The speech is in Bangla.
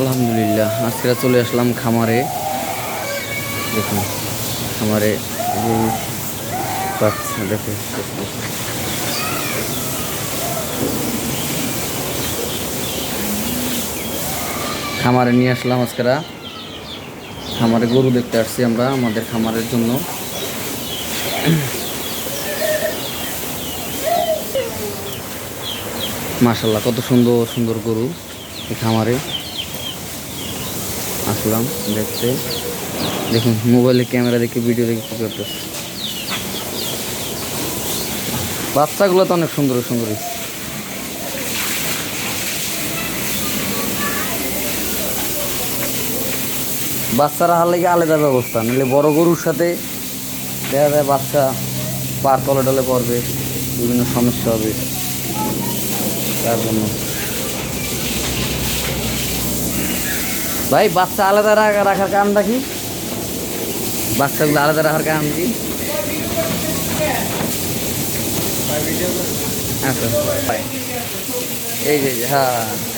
আলহামদুলিল্লাহ, আজকে চলে আসলাম খামারে। দেখুন, খামারে দেখে খামারে নিয়ে আসলাম আজকেরা খামারে গরু দেখতে আসছি আমরা, আমাদের খামারের জন্য। মাশাল্লাহ কত সুন্দর সুন্দর গরু এই খামারে। আসলাম দেখতে। দেখুন মোবাইলে ক্যামেরা দেখে ভিডিও দেখে কি করতেছে। বাচ্চাগুলো তো অনেক সুন্দর সুন্দর বাচ্চারা হার লেগে আলাদা ব্যবস্থা, নাহলে বড় গরুর সাথে দেখা যায় বাচ্চা পার তলে টলে পড়বে, বিভিন্ন সমস্যা হবে। তার জন্য ভাই বাচ্চা আলাদা রাখা- রাখার কারণটা কি? বাচ্চাগুলো আলাদা রাখার কারণ কি? আচ্ছা এই যে, হ্যাঁ।